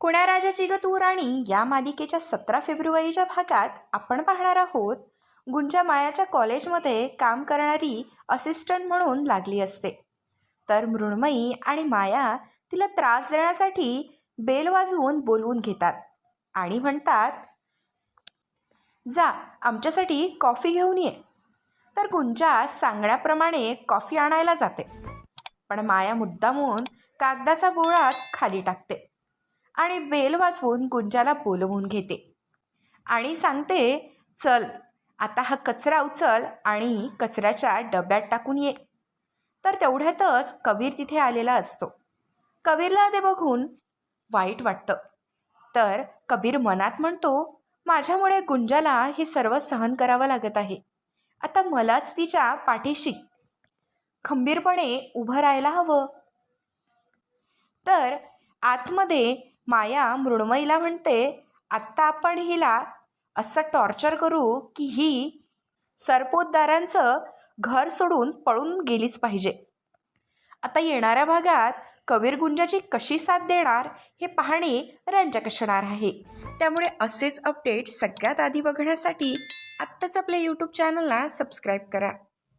कुण्या राजाची ग तू राणी? या मालिकेच्या सतरा फेब्रुवारीच्या भागात आपण पाहणार आहोत गुंजा मायाच्या कॉलेजमध्ये काम करणारी असिस्टंट म्हणून लागली असते. तर मृण्मयी आणि माया तिला त्रास देण्यासाठी बेल वाजवून बोलवून घेतात आणि म्हणतात जा आमच्यासाठी कॉफी घेऊन ये. तर गुंजा सांगण्याप्रमाणे कॉफी आणायला जाते. पण माया मुद्दामून कागदाचा बोळा खाली टाकते. आणि बेल वाजवून गुंजाला बोलवून घेते. आणि सांगते चल आता हा कचरा उचल आणि कचऱ्याच्या डब्यात टाकून ये. तर तेवढ्यातच कबीर तिथे आलेला असतो. कबीरला ते बघून वाईट वाटतं. तर कबीर मनात म्हणतो माझ्यामुळे गुंजाला हे सर्व सहन करावं लागत आहे. आता मलाच तिच्या पाठीशी खंबीरपणे उभं राहायला हवं. तर आतमध्ये माया मृण्मयीला म्हणते आत्ता आपण हिला असं टॉर्चर करू की ही सरपोतदारांचं घर सोडून पळून गेलीच पाहिजे. आता येणाऱ्या भागात कबीर गुंजाची कशी साथ देणार हे पाहणे रंजक असणार आहे. त्यामुळे असेच अपडेट सगळ्यात आधी बघण्यासाठी आत्ताच आपल्या यूट्यूब चॅनलला सबस्क्राईब करा.